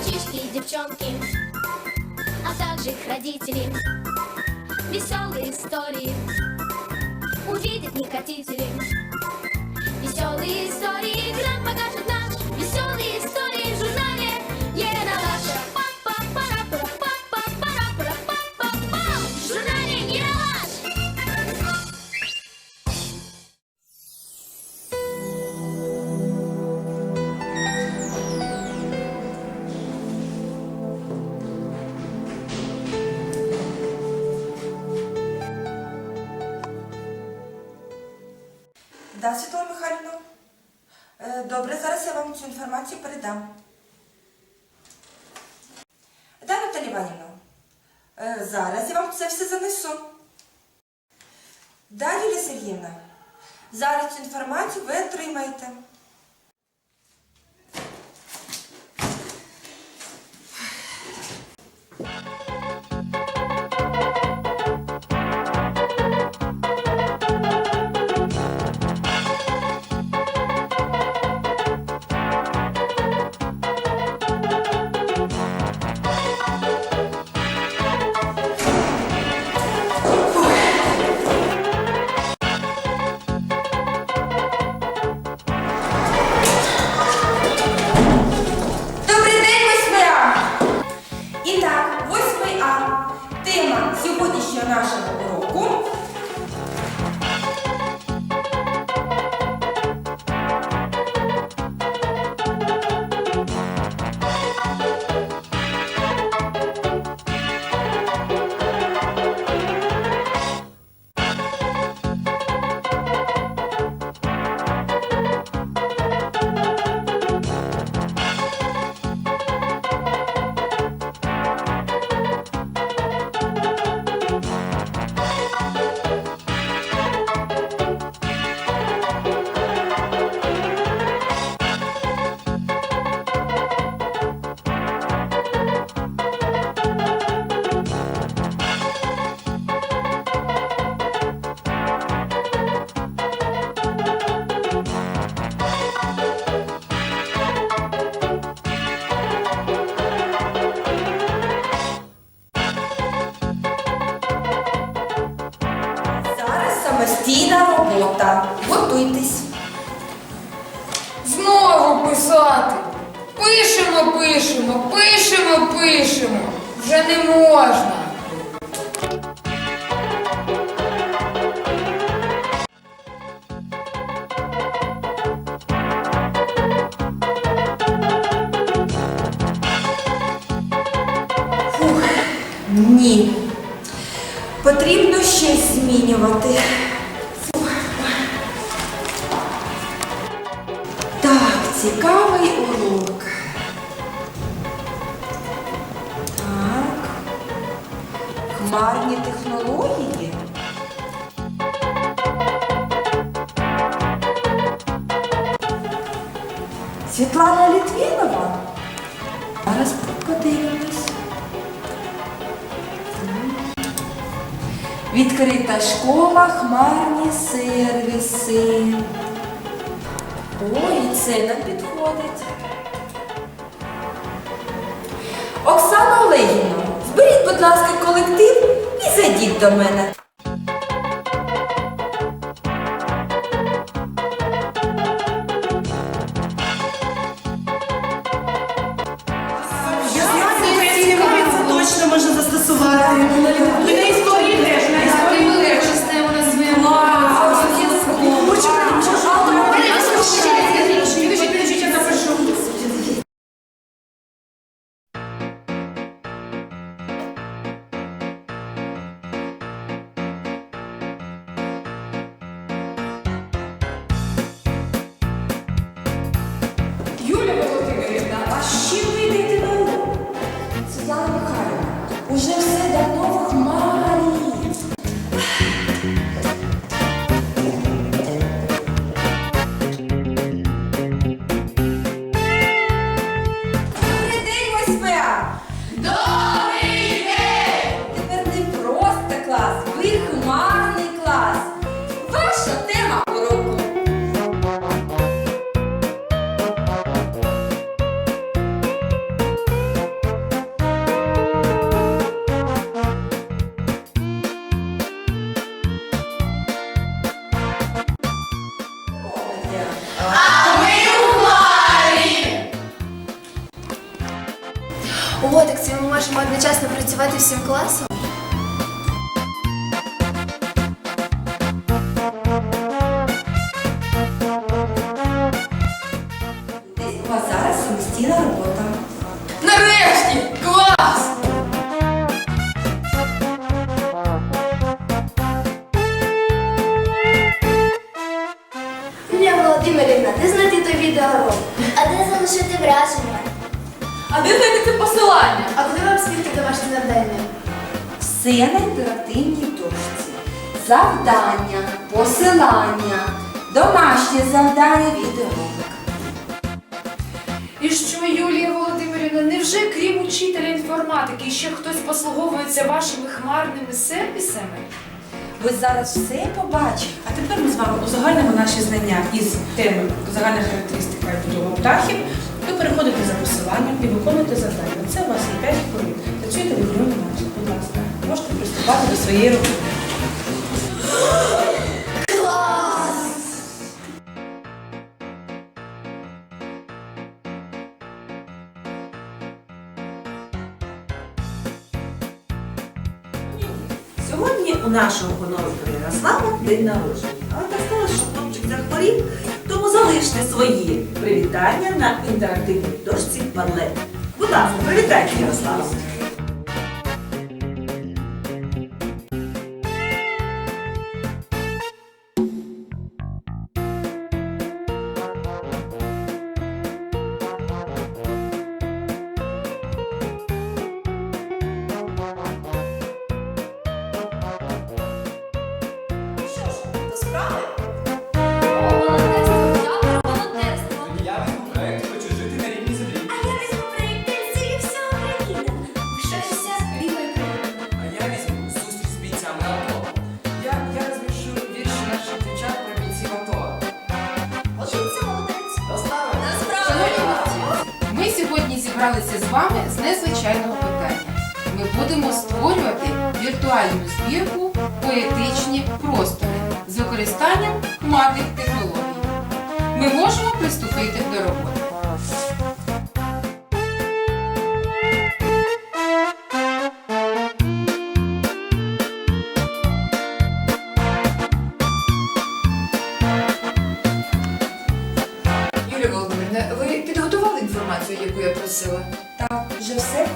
мальчишки и девчонки, а также их родители. Веселые истории увидят не хотители. Веселые истории нам покажет наш Да, Світлана Михайлівна. Е, Добре, зараз я вам цю інформацію передам. Да, Наталі Іванівна. Е, Зараз я вам це все занесу. Да, Юлія. Зараз цю інформацію ви отримаєте. Писати. Пишемо, пишемо, пишемо, пишемо. Вже не можна. Ні. Потрібно щось змінювати. Хмарні технології. Світлана Літвінова. Зараз подивимось. Відкрита школа, хмарні сервіси. Ой, це нам підходить. Оксана Олегівна, зберіть, будь ласка, колектив і зайдіть до мене. А ми у парі! О, так це ми можемо одночасно працювати всім класом. Враження? А де знайти це посилання? А куди вам скільки домашнє завдання? Все на інтерактивній дошці. Завдання, посилання, домашнє завдання, відеоролик. І що, Юлія Володимирівна, невже крім учителя інформатики, ще хтось послуговується вашими хмарними сервісами? Ви зараз все побачите. А тепер ми з вами узагальнимо наші знання із теми загальна характеристика і птахів. Ви переходите за посиланням і виконуєте завдання. Це у вас є 5 хвилин. Працюйте в одному наші, будь ласка. Можете приступати до своєї роботи. Сьогодні у нашого пановика Ярослава день народження. Захворів, тому залиште свої привітання на інтерактивній дошці Padlet. Будь ласка, привітайте Ярослава. Справи? Сьогодні зібралися з вами з незвичайного питання. Ми будемо створювати віртуальну збірку поетичні простори з використанням хмарних технологій. Ми можемо приступити до роботи. Яку я просила? Так, вже все